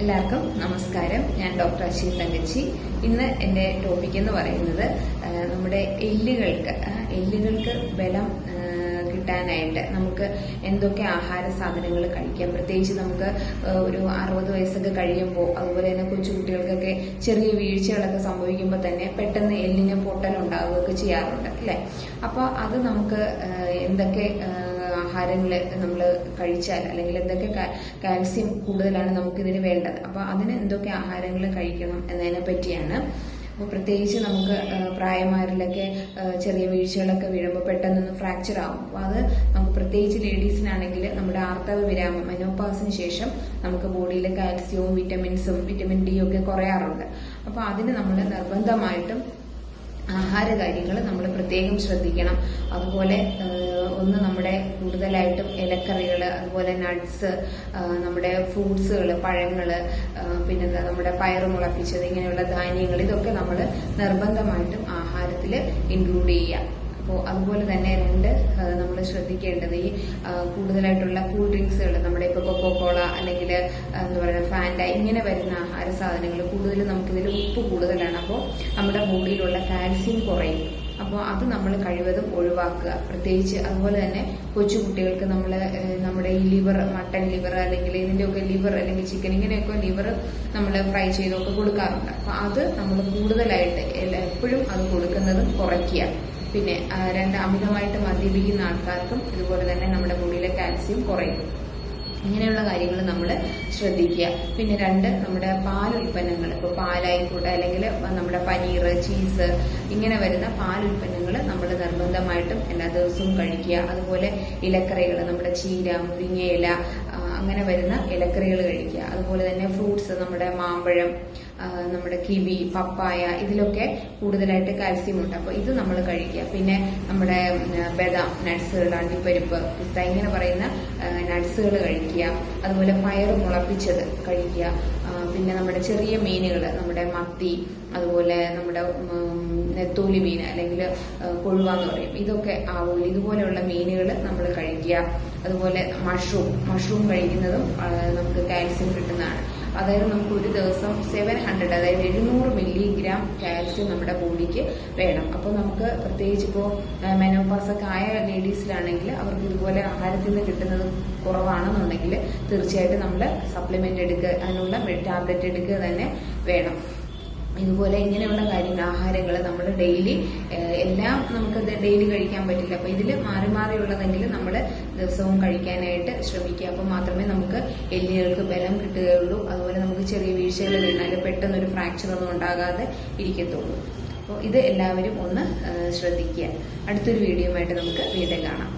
എല്ലാവർക്കും നമസ്കാരം. ഞാൻ ഡോക്ടർ അശ്വിൻ തങ്കച്ചി. ഇന്ന് എന്റെ ടോപ്പിക് എന്ന് പറയുന്നത് നമ്മുടെ എല്ലുകൾക്ക് എല്ലുകൾക്ക് ബലം കിട്ടാനായിട്ട് നമുക്ക് എന്തൊക്കെ ആഹാര സാധനങ്ങൾ കഴിക്കാം. പ്രത്യേകിച്ച് നമുക്ക് ഒരു അറുപത് വയസ്സൊക്കെ കഴിയുമ്പോൾ അതുപോലെ തന്നെ കൊച്ചു കുട്ടികൾക്കൊക്കെ ചെറിയ വീഴ്ചകളൊക്കെ സംഭവിക്കുമ്പോൾ തന്നെ പെട്ടെന്ന് എല്ലിന് പൊട്ടലുണ്ടാവുകയൊക്കെ ചെയ്യാറുണ്ട് അല്ലേ? അപ്പോൾ അത് നമുക്ക് എന്തൊക്കെ ആഹാരങ്ങൾ നമ്മൾ കഴിച്ചാൽ അല്ലെങ്കിൽ എന്തൊക്കെ കാൽസ്യം കൂടുതലാണ് നമുക്കിതിന് വേണ്ടത്. അപ്പോൾ അതിന് എന്തൊക്കെ ആഹാരങ്ങൾ കഴിക്കണം എന്നതിനെ പറ്റിയാണ്. അപ്പോൾ പ്രത്യേകിച്ച് നമുക്ക് പ്രായമാരിലൊക്കെ ചെറിയ വീഴ്ചകളൊക്കെ വീഴുമ്പോൾ പെട്ടെന്നൊന്ന് ഫ്രാക്ചർ ആവും. അപ്പോൾ അത് നമുക്ക് പ്രത്യേകിച്ച് ലേഡീസിനാണെങ്കിൽ നമ്മുടെ ആർത്തവ വിരാമം മെനോപാസിന് ശേഷം നമുക്ക് ബോഡിയിൽ കാൽസ്യവും വിറ്റമിൻസും വിറ്റമിൻ ഡി ഒക്കെ കുറയാറുണ്ട്. അപ്പോൾ അതിന് നമ്മൾ നിർബന്ധമായിട്ടും ആഹാര കാര്യങ്ങൾ നമ്മൾ പ്രത്യേകം ശ്രദ്ധിക്കണം. അതുപോലെ ഒന്ന് നമ്മുടെ കൂടുതലായിട്ടും ഇലക്കറികൾ അതുപോലെ നട്ട്സ് നമ്മുടെ ഫ്രൂട്ട്സുകൾ പഴങ്ങൾ പിന്നെന്താ നമ്മുടെ പയറ് മുളപ്പിച്ചത് ഇങ്ങനെയുള്ള ധാന്യങ്ങൾ ഇതൊക്കെ നമ്മൾ നിർബന്ധമായിട്ടും ആഹാരത്തിൽ ഇൻക്ലൂഡ് ചെയ്യുക. അപ്പോൾ അതുപോലെ തന്നെ രണ്ട് നമ്മൾ ശ്രദ്ധിക്കേണ്ടത് ഈ കൂടുതലായിട്ടുള്ള കൂൾ ഡ്രിങ്ക്സുകൾ നമ്മുടെ ഇപ്പോൾ കൊക്കോ കോള അല്ലെങ്കിൽ എന്താ പറയുക ഫാൻഡ ഇങ്ങനെ വരുന്ന ആഹാര സാധനങ്ങൾ കൂടുതലും നമുക്കിതിൽ ഉപ്പ് കൂടുതലാണ്. അപ്പോൾ നമ്മുടെ ബോഡിയിലുള്ള കാൽസ്യം കുറയും. അപ്പോൾ അത് നമ്മൾ കഴിവതും ഒഴിവാക്കുക. പ്രത്യേകിച്ച് അതുപോലെ തന്നെ കൊച്ചു കുട്ടികൾക്ക് നമ്മൾ നമ്മുടെ ഈ ലിവർ മട്ടൺ ലിവർ അല്ലെങ്കിൽ ഇതിന്റെയൊക്കെ ലിവർ അല്ലെങ്കിൽ ചിക്കൻ ഇങ്ങനെയൊക്കെ ലിവർ നമ്മൾ ഫ്രൈ ചെയ്തൊക്കെ കൊടുക്കാറുണ്ട്. അപ്പോൾ അത് നമ്മൾ കൂടുതലായിട്ട് എപ്പോഴും അത് കൊടുക്കുന്നതും കുറയ്ക്കുക. പിന്നെ രണ്ട് അമിതമായിട്ട് മദ്യപിക്കുന്ന ആൾക്കാർക്കും ഇതുപോലെ തന്നെ നമ്മുടെ ഭൂമിയിലെ കാൽസ്യം കുറയും. ഇങ്ങനെയുള്ള കാര്യങ്ങൾ നമ്മൾ ശ്രദ്ധിക്കുക. പിന്നെ രണ്ട് നമ്മുടെ പാൽ ഉൽപ്പന്നങ്ങൾ ഇപ്പോൾ പാലായിക്കോട്ടെ അല്ലെങ്കിൽ നമ്മുടെ പനീർ ചീസ് ഇങ്ങനെ വരുന്ന പാൽ ഉൽപ്പന്നങ്ങൾ നമ്മൾ നിർബന്ധമായിട്ടും എല്ലാ ദിവസവും കഴിക്കുക. അതുപോലെ ഇലക്കറികൾ നമ്മുടെ ചീര മുരിങ്ങയില അങ്ങനെ വരുന്ന ഇലക്കറികൾ കഴിക്കുക. അതുപോലെ തന്നെ ഫ്രൂട്ട്സ് നമ്മുടെ മാമ്പഴം നമ്മുടെ കിവി പപ്പായ ഇതിലൊക്കെ കൂടുതലായിട്ട് കാൽസ്യം ഉണ്ട്. അപ്പോൾ ഇത് നമ്മൾ കഴിക്കുക. പിന്നെ നമ്മുടെ ബദാം നട്ട്സുകൾ അണ്ടിപ്പരിപ്പ് പിസ്ത ഇങ്ങനെ പറയുന്ന നട്ട്സുകൾ കഴിക്കുക. അതുപോലെ പയർ മുളപ്പിച്ചത് കഴിക്കുക. പിന്നെ നമ്മുടെ ചെറിയ മീനുകൾ നമ്മുടെ മത്തി അതുപോലെ നമ്മുടെ നെത്തോലി മീൻ അല്ലെങ്കിൽ കൊഴുവ എന്ന് പറയും. ഇതൊക്കെ ആവൂല ഇതുപോലെയുള്ള മീനുകൾ നമ്മൾ കഴിക്കുക. അതുപോലെ മഷ്റൂം മഷ്റൂം കഴിക്കുന്നതും നമുക്ക് കാൽസ്യം കിട്ടുന്നതാണ് അതായത് നമുക്ക് ഒരു ദിവസം സെവൻ ഹൺഡ്രഡ് അതായത് എഴുന്നൂറ് മില്ലിഗ്രാം കാൽസ്യം നമ്മുടെ ബോഡിക്ക് വേണം. അപ്പോൾ നമുക്ക് പ്രത്യേകിച്ച് ഇപ്പോൾ മെനോപാസ് ഒക്കെ ആയ ലേഡീസിലാണെങ്കിൽ അവർക്ക് ഇതുപോലെ ആഹാരത്തിൽ നിന്ന് കിട്ടുന്നത് കുറവാണെന്നുണ്ടെങ്കിൽ തീർച്ചയായിട്ടും നമ്മൾ സപ്ലിമെന്റ് എടുക്കുക അതിനുള്ള ടാബ്ലറ്റ് എടുക്കുക തന്നെ വേണം. ഇതുപോലെ ഇങ്ങനെയുള്ള കാര്യങ്ങൾ ആഹാരങ്ങൾ നമ്മൾ ഡെയിലി എല്ലാം നമുക്ക് ഡെയിലി കഴിക്കാൻ പറ്റില്ല. അപ്പൊ ഇതിൽ മാറി മാറിയുള്ളതെങ്കിൽ നമ്മൾ ദിവസവും കഴിക്കാനായിട്ട് ശ്രമിക്കുക. അപ്പൊ മാത്രമേ നമുക്ക് എല്ലുകൾക്ക് ബലം കിട്ടുകയുള്ളൂ. അതുപോലെ നമുക്ക് ചെറിയ വീഴ്ചകൾ വീണാൽ പെട്ടെന്നൊരു ഫ്രാക്ചർ ഒന്നും ഉണ്ടാകാതെ ഇരിക്കത്തുള്ളൂ. അപ്പോൾ ഇത് എല്ലാവരും ഒന്ന് ശ്രദ്ധിക്കുക. അടുത്തൊരു വീഡിയോ ആയിട്ട് നമുക്ക് വീണ്ടും കാണാം.